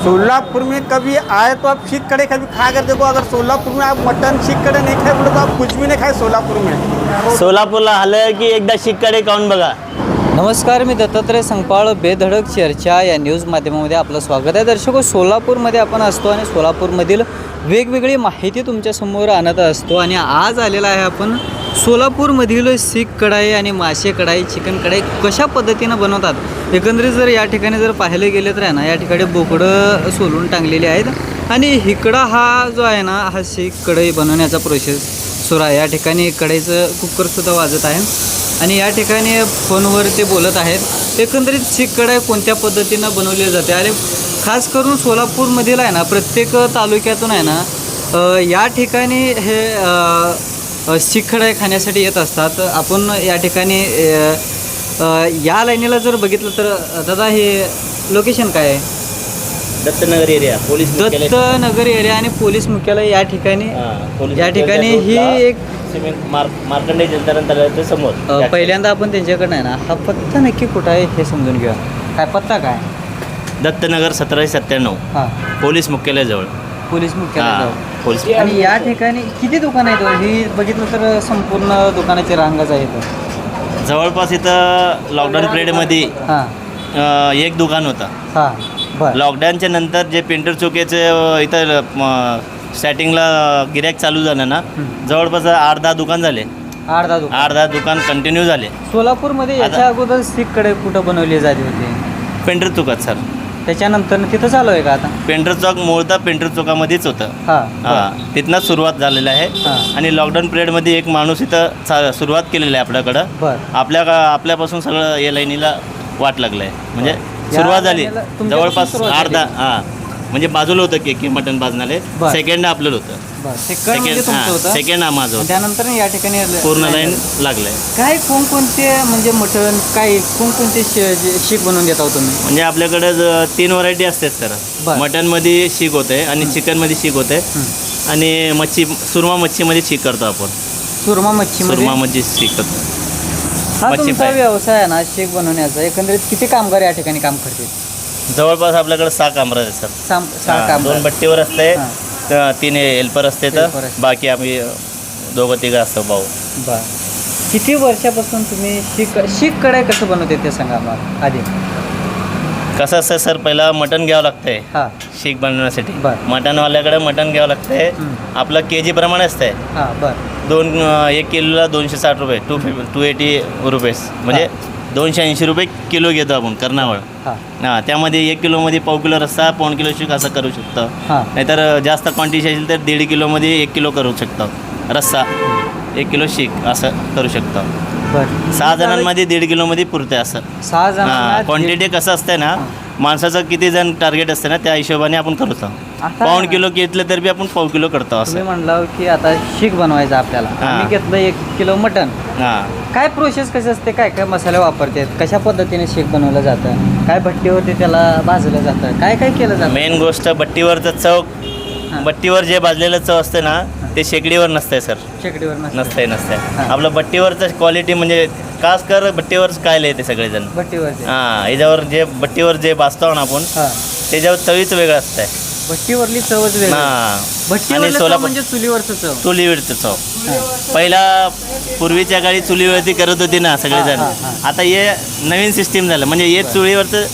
सोलापुर में कभी आए तो आप शीख कड़े कभी खा कर देखो अगर सोलापुर में आप मटन शीख कड़े नहीं खाए बोले तो आप कुछ भी नहीं खाए सोलापुर में। सोलापूरला आलं की एकदा शिक्कडे खाऊन बघा। नमस्कार मी दत्तात्रय संगपाळ बेधडक चर्चा या न्यूज माध्यमामध्ये आपलं स्वागत आहे. दर्शको सोलापूरमध्ये आपण असतो आणि सोलापूरमधील वेगवेगळी माहिती तुमच्यासमोर आणत असतो आणि आज आलेला आहे आपण सोलापूरमधील सीख कढाई आणि मासे कढाई चिकन कढाई कशा पद्धतीनं बनवतात? एकंदरीत जर या ठिकाणी जर पाहिलं गेले तर आहे ना या ठिकाणी बोकडं सोलून टांगलेली आहेत. आणि हिकडा हा जो आहे ना हा सीख कढई बनवण्याचा प्रोसेस सुरू आहे. या ठिकाणी कढईचं कुकरसुद्धा वाजत आहे. आणि या ठिकाणी फोनवर ते बोलत आहेत. एकंदरीत शीख कढाई कोणत्या पद्धतीनं बनवली जाते? आणि खास करून सोलापूरमधील आहे ना प्रत्येक तालुक्यातून आहे ना या ठिकाणी हे अ, अ, शीख कढाई खाण्यासाठी येत असतात. आपण या ठिकाणी या लाईनीला जर बघितलं तर दादा हे लोकेशन काय आहे? Dattanagar area police. Dattanagar area आणि पोलीस मुख्यालय या ठिकाणी. या ठिकाणी ही एक मार्कंडे तलावाच्या समोर. पहिल्यांदा आपण त्यांच्याकडनं आहे ना हा पत्ता नक्की कुठं आहे हे समजून घेऊया. काय पत्ता काय? दत्तनगर सतराशे सत्त्याण्णव. हां. पोलीस मुख्यालयाजवळ पोलीस मुख्यालय हा, जाऊ. पोलीस आणि या ठिकाणी किती दुकानं आहेत हो? ही बघितलं तर संपूर्ण दुकानाची रांगच आहे इथं जवळपास इथं लॉकडाऊन पिरियडमध्ये हां. अं, एक दुकान होतं. हां बरं. लॉकडाऊनच्या नंतर जे पेंटर चौकीचे अं, इथं स्टार्टिंगला गिऱ्हाईक चालू झालं ना हं. जवळपास आठ दहा दुकान झाले. आठ दहा दुकान. आठ दहा दुकान कंटिन्यू झाले. सोलापूरमध्ये याच्या अगोदर सीखकडे कुठं बनवली जाते होती? पेंटर चौकात सर त्याच्यानंतर तिथं चालू आहे का आता? पेंटर चौक मूळतः पेंटर चौकामध्येच होतं. हां. हां तिथनंच सुरुवात झालेलं आहे. आणि लॉकडाऊन पिरियडमध्ये एक माणूस इथं चा सुरुवात केलेली आहे आपल्याकडं. बरं. आपल्या आपल्यापासून सगळं या लाईनीला वाट लागलं आहे म्हणजे या सुरुवात झाली. लाईनीला तुमच्यापासून जवळपास सुरुवात अर्धा हां. म्हणजे बाजूला होतं के के मटन बरं. सेकंड आपलं होतं. सेकंड म्हणजे सेकंड तुमचं होतं? सेकंड हा माझं आणि होतं. त्यानंतर या ठिकाणी पूर्ण लाईन लागलंय. काय कोणकोणते म्हणजे मटण काय कोणकोणते शे- जे शीख बनवून देता हो तुम्ही? म्हणजे आपल्याकडे ज- तीन व्हरायटी असतात सर बरं. मटनमध्ये शीक होते आणि चिकनमध्ये शीक होते. हं. आणि मच्छी सुरमा मच्छीमध्ये शीक करतो आपण. सुरमा मच्छीमध्ये सुरमा मच्छी शीक करतो. हा मच्छी तुमचा. व्यवसाय आहे ना शेक बनवण्याचा. एकंदरीत किती कामगार या ठिकाणी काम करतील? जवळपास आपल्याकडे सहा कामराज आहेत सर. साम सहा हा, कामगार. दोन भट्टीवर असते हां. त- तीन हेल्पर असते तर असते. बाकी आम्ही दोघं तिघं असतो भाऊ. बर. किती वर्षापासून तुम्ही शीख शीख कढाई कसं बनवते ते सांगा मला आधी. कसं असतं सर पहिला मटण घ्यावं लागतंय हां. शीख बनवण्यासाठी. बरं. मटणवाल्याकडे मटण घ्यावं लागतंय हं. आपलं के जी प्रमाणे असतंय. हां बर. दोन अ, एक किलोला दोनशे साठ रुपये two fifty two eighty rupees म्हणजे दोनशे ऐंशी रुपये किलो घेतो आपण कर्नावळ हां. हां त्यामध्ये एक किलोमध्ये पाव किलो रस्सा पाऊण किलो शीक असं करू शकतो. हां. नाहीतर जास्त क्वांटिटी असेल तर दीड किलोमध्ये एक किलो करू शकतो. रस्सा एक किलो शीक असं करू शकतो. बर. सहा जणांमध्ये दीड किलोमध्ये पुरते असं. सहा हां जण क्वांटिटी कसं असतं ना माणसाचं किती जण टार्गेट असतं ना त्या हिशोबाने आपण करतो. पाऊण किलो घेतलं तर बी आपण पाव किलो करतो तुम्ही असं म्हणलं की आता शीख बनवायचं आपल्याला. हां. आम्ही घेतलं एक किलो मटण. हां. काय प्रोसेस कशी असते? काय काय मसाले वापरतात? कशा पद्धतीने शीख बनवलं जातं? काय भट्टीवरती त्याला भाजलं जातं? काय काय केलं जातं? मेन गोष्ट भट्टीवरचं चव. हां. भट्टीवर जे भाजलेलं चव असतं ना ते शेकडीवर नसतंय सर. शेकडीवर नसतं. नसतंय नसतंय. आपलं भट्टीवरचं क्वालिटी म्हणजे खास कर भट्टीवर काय येते सगळेजण. भट्टीवरती हां याच्यावर जे भट्टीवर जे भाजतो ना आपण त्याच्यावर चवीच वेगळं असतंय. भट्टीवरली चवच वेगळी. हां. भट्टीवरलं आणि चव सोलापूर म्हणजे चुलीवरचं चव. चुलीवरचं चव. पहिला पूर्वीच्या काळी चुलीवरती करत होती ना सगळेजण. हां, हां, आता हे नवीन सिस्टीम झालं. म्हणजे हे चुलीवरचं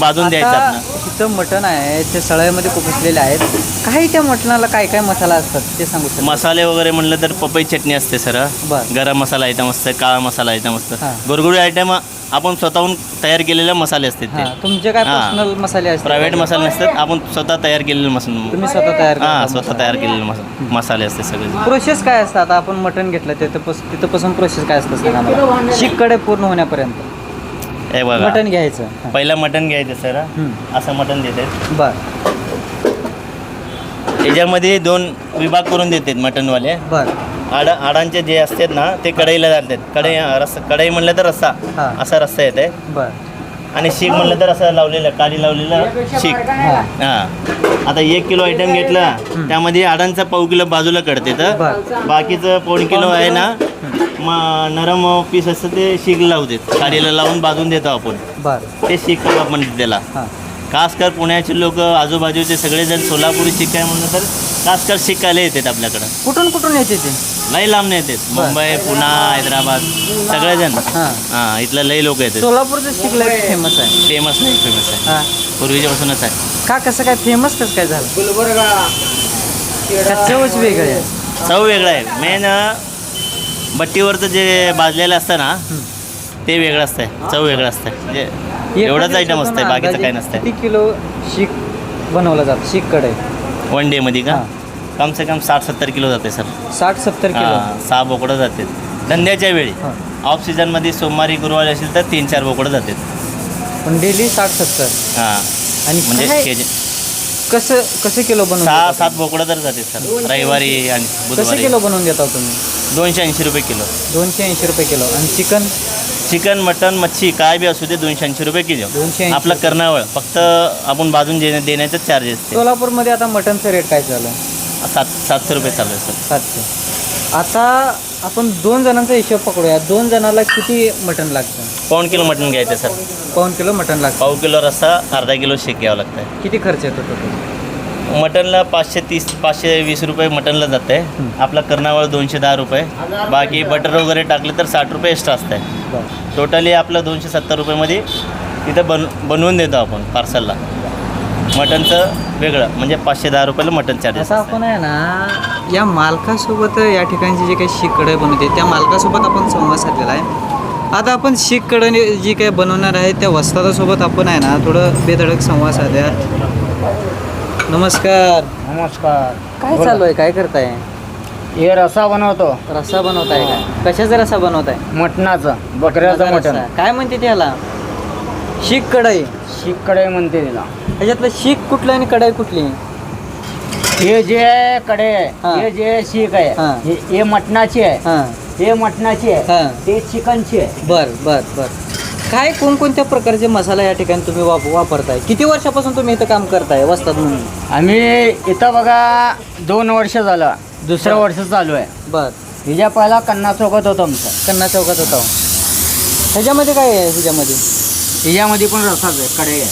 भाजून द्यायचं आता आपण इथं मटण आहे? ते सळ्यामध्ये खुपसलेले आहेत. काही त्या मटणाला काय काय मसाला असतात ते सांगू शकता? मसाले वगैरे म्हणलं तर पपई चटणी असते सर. बरं. गरम मसाला आयटम असतं काळा मसाला आयटम असतं. गुरगुरी आयटम आपण स्वतःहून तयार केलेले मसाले असतात हां. ते तुमचे काय हां. पर्सनल मसाले असतात? प्रायव्हेट मसाले नसतात आपण स्वतः तयार केलेले मसाले. तुम्ही स्वतः तयार हां स्वतः तयार केलेले मसा मसाले असते सगळे. प्रोसेस काय असतं आता आपण मटण घेतलं तिथं पस तिथंपासून प्रोसेस काय असतं सांगा मला? शिककडे पूर्ण होण्यापर्यंत. हे बघा. मटण घ्यायचं. हां. पहिला मटण घ्यायचं सर. असं मटण देते. बर. याच्यामध्ये दोन विभाग करून देतात मटणवाले. बर. आड आडांचे जे असतात ना ते कढईला जातात. कढई रस्सा कढई म्हणलं तर रस्सा. हां. असा रस्सा येते. बर. आणि शीख म्हणलं तर असं लावलेलं काडी लावलेलं शीख. हां. आता एक किलो आयटम घेतला त्यामध्ये आडांचा पाव किलो बाजूला कडते तर. बाकीचं पाऊण किलो आहे ना मग नरम पीस असतं ते शीख लावतात. काडीला लावून बाजून देतो आपण. बर. ते शीख आपण त्याला. हां. खासकर पुण्याचे लोक आजूबाजूचे सगळेजण सोलापुरी शिकाय म्हणलं तर खासकर शिकायला येतात आपल्याकडं. कुठून कुठून येते ते? लई लांब येतात मुंबई पुणा हैदराबाद सगळेजण. हां. हां इथलं लई लोक येतात. सोलापूरचं शिकलं फेमस आहे? फेमस नाही फेमस आहे हां. पूर्वीच्यापासूनच आहे. का कसं काय फेमस कसं काय झालं? का चवच वेगळी आहे? चव वेगळं आहे. मेन भट्टीवरचं जे भाजलेलं असतं ना ते वेगळं असतं चव वेगळं असतं म्हणजे एवढंच आयटम दिवसातून असतं बाकीचं अंदाजे काही नसतं किती किलो शीक बनवलं जातं? शीक कढई वन डेमध्ये का? हां. कम से कम साठ सत्तर किलो जाते सर. साठ सत्तर किलो? हां, सहा बोकडं जाते. धंद्याच्या वेळी. हां. ऑफ सीझनमध्ये सोमवारी गुरुवारी असेल तर तीन चार बोकडं जातात पण डेली साठ सत्तर? हां. आणि म्हणजे काय- के जी कसं कसं किलो बनवून सहा देता सात बोकडं तर जाते सर. रविवारी आणि तुम्ही? कसं बुधवारी. किलो बनवून देता तुम्ही? दोनशे ऐंशी रुपये किलो. दोनशे ऐंशी रुपये किलो. आणि चिकन? चिकन मटन मच्छी काय बी असू दे दोनशे ऐंशी रुपये किलो. 280 आपलं कर्नावळ. फक्त आपण बाजून देण्या देण्याचं चार्जेस ते. सोलापूरमध्ये आता मटनचं रेट काय आहे? सात सातशे रुपये चालू आहे सर. सातशे. आता आपण दोन जणांचा हिशोब पकडूया. दोन जणाला किती मटन लागतं? पाऊण किलो मटन घ्यायचं सर. पाऊन किलो मटन लागतं. पाव किलो रस्सा अर्धा किलो शेक घ्यावं लागतं किती खर्च येतो टोटल मटनला पाचशे तीस पाचशे वीस रुपये मटनला जातं आहे आपला कर्नावळ दोनशे दहा रुपये. बाकी बटर वगैरे टाकले तर साठ रुपये एक्स्ट्रा असतं आहे टोटली आपलं दोनशे सत्तर रुपयेमध्ये इथं बन बनवून देतो आपण पार्सलला मटनचं वेगळं म्हणजे पाचशे दहा रुपयाला मटन चार्जेस असं आपण आहे ना या मालकासोबत या ठिकाणची जी काही शीख कढई बनवते त्या मालकासोबत आपण संवाद साधलेला आहे. आता आपण शीख कढई जी काही बनवणार आहे त्या वस्तादासोबत आपण आहे ना थोडं बेधडक संवाद साध्या. नमस्कार. नमस्कार. काय चालू आहे काय करताय? हे रसा बनवतो. रस्सा बनवताय काय कशाचा रस्सा बनवताय? मटणाचं बकऱ्याचं मटण. रस्सा. काय म्हणते त्याला? शीख कढई. शीख कढई म्हणते तिला. ह्याच्यातलं शीख कुठलं आणि कढई कुठली? हे जे आहे कढई हा. आहे हे. जे शीख आहे हा. हे- हे मटणाची आहे हां. हे मटणाची हा. आहे ते चिकनची आहे. बर बर बर. काय कोणकोणत्या प्रकारचे मसाला या ठिकाणी तुम्ही वाप वापरताय? किती वर्षापासून तुम्ही इथं काम करताय वस्तात म्हणून? आम्ही इथं बघा दोन वर्ष झालं. दुसरं. वर्ष चालू आहे. बर. हिच्या पहिला कन्ना चौकात होतं आमचं. कन्ना चौकात होता. ह्याच्यामध्ये काय आहे? ह्याच्यामध्ये? हिच्यामध्ये पण रसाच आहे कढई आहे.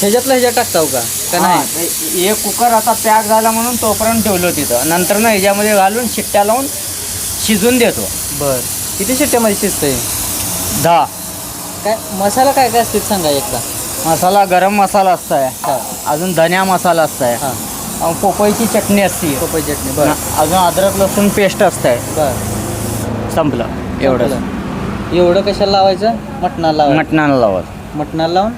ह्याच्यातलं ह्याच्यात टाकताव का? का हा, नाही? ते- हे कुकर आता पॅक झाला म्हणून तोपर्यंत ठेवलं तिथं. नंतर ना ह्याच्यामध्ये घालून शिट्ट्या लावून शिजून देतो. बर. किती शिट्ट्यामध्ये शिजतंय? दहा. काय मसाला काय काय असते सांगा एकदा. मसाला गरम मसाला असताय. हा. अजून धन्या मसाला असताय. हां. अं, पोपईची चटणी असते. पपई चटणी बर. अजून अद्रक लसूण पेस्ट असताय. बर. संपलं. एवढं. एवढं कशाला लावायचं? मटणाला लावायचं. मटणाला लावत मटणाला लावून?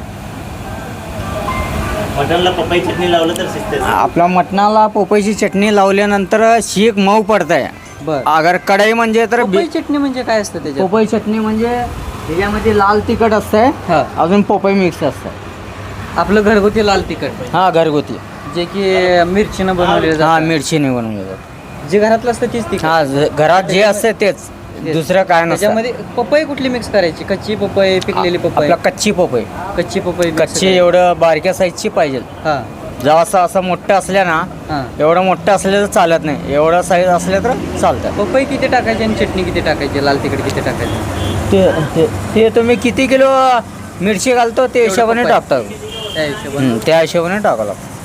मटनला पपई चटणी लावलं तर शिजते. आपला मटणाला पोपईची चटणी लावल्यानंतर शीख मऊ पडतंय. बर. अगर कढई म्हणजे तर बी- पपई चटणी म्हणजे काय असतं त्याच्यात? पोपई चटणी म्हणजे त्याच्यामध्ये लाल तिखट असतंय हा. अजून पोपई मिक्स असतंय. आपलं घरगुती लाल तिखट. हा घरगुती. जे की मिरचीनं बनवलेलं हा जातं. मिरचीने बनवलं जातं. जे घरातलं असतं तीच तिखट. हा ज- घरात जे असते तेच. दुसरं काय नसतं. त्याच्यामध्ये पपई कुठली मिक्स करायची? कच्ची पपई पिकलेली पपई? आपला कच्ची पोपई. कच्ची पपई mix कच्ची करायची. एवढं बारक्या साईजची पाहिजे. हा. जेव्हा असं असं मोठं असल्या ना हा. एवढं मोठं असलं तर चालत नाही. एवढं साईज असलं तर चालतं. पपई किती टाकायची आणि चटणी किती टाकायची? लाल तिखट किती टाकायची? ते ते- ते तुम्ही किती किलो मिरची घालतो ते हिशोबाने. टाकतो. त्या हिशोबाने. हं, त्या हिशोबाने टाकावं लागतं.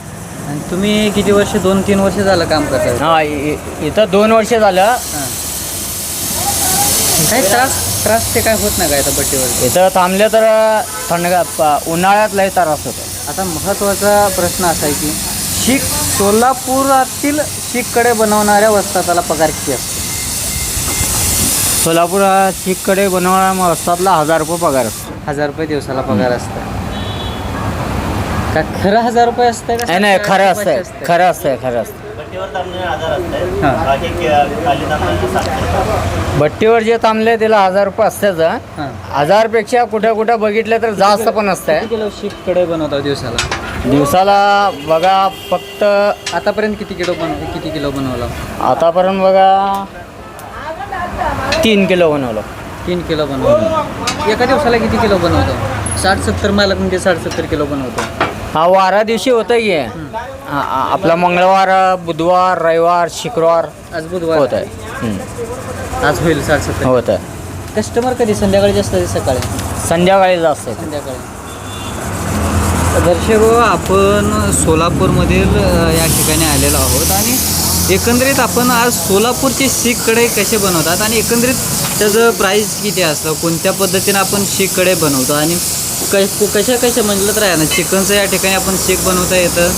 आणि तुम्ही किती वर्ष दोन तीन वर्ष झालं काम करताय हा इ- इ- इथं दोन वर्ष झालं. हा. काय त्रास त्रास ते काय होत नाही का आता बट्टीवर? इथं थांबलं तर थंड प- उन्हाळ्यात लय त्रास होतो. आता महत्त्वाचा प्रश्न असा आहे की शीख सोलापुरातील शीखकडे बनवणाऱ्या वस्ताताला पगार किती असतो? सोलापुरात शीखकडे बनवणाऱ्या वस्तातला हजार रुपये पगार असतो. हजार रुपये दिवसाला पगार असतं. का खरं हजार रुपये असतं का नाही नाही खरं असतंय खरं असतंय खरं असतं भट्टीवर जे थांबले त्याला हजार रुपये असतेच. हां. हजारपेक्षा कुठं कुठं बघितलं तर जास्त पण असतंय. किती किलो शीखकडे बनवता दिवसाला? दिवसाला बघा फक्त आतापर्यंत किती किलो बन किती किलो बनवला? आतापर्यंत बघा तीन किलो बनवलं. तीन किलो बनवतो एका दिवसाला किती किलो बनवतो? साठ सत्तर मालक म्हणजे साठ सत्तर किलो बनवतो. हा वारा दिवशी होतं की. हा, हा, आपला मंगळवार बुधवार रविवार शुक्रवार आज बुधवार. होत आहे आज होईल साठ सत्तर होत आहे कस्टमर कधी? संध्याकाळी जास्त आहे सकाळी? संध्याकाळी जास्त आहे. संध्याकाळी. दर्शक हो, आपण सोलापूरमधील अ, या ठिकाणी आलेलो आहोत आणि एकंदरीत आपण आज सोलापूरचे शीखकडे कसे बनवतात आणि एकंदरीत त्याचं प्राईस किती असतं? कोणत्या पद्धतीनं आपण शीखकडे बनवतो? आणि क कशा कशा म्हटलं तर आहे ना चिकनचं या ठिकाणी आपण शेक बनवता येतं.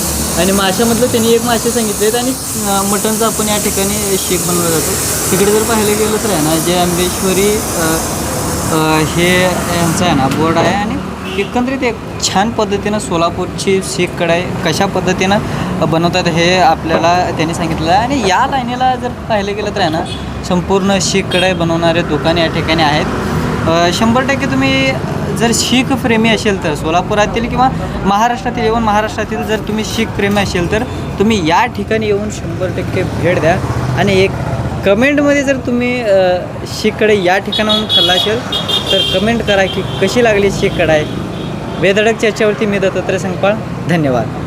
आणि माशामधलं त्यांनी एक मासे सांगितले आहेत आणि मटनचं मटणचं आपण या ठिकाणी शेक बनवलं जातो. तिकडे जर पाहिलं गेलं तर आहे ना जे आंबेश्वरी हे यांचं आहे ना बोर्ड आहे आणि एकंदरीत एक छान पद्धतीनं सोलापूरची शेख कढाई कशा पद्धतीनं बनवतात हे आपल्याला त्यांनी सांगितलं आहे. आणि या लाईनीला जर पाहिलं गेलं तर आहे ना संपूर्ण शीख कढाई बनवणारे दुकान या ठिकाणी आहेत. शंभर टक्के तुम्ही जर शीख प्रेमी असेल तर सोलापुरातील किंवा महाराष्ट्रातील येऊन महाराष्ट्रातील जर तुम्ही शीख प्रेमी असेल तर तुम्ही या ठिकाणी येऊन शंभर टक्के भेट द्या. आणि एक कमेंटमध्ये जर तुम्ही शीखकडे या ठिकाणाहून खाल्ला असेल तर कमेंट करा की कशी लागली शीख कढाई? बेधडक याच्यावरती मी दत्तात्रय संगपाळ. धन्यवाद.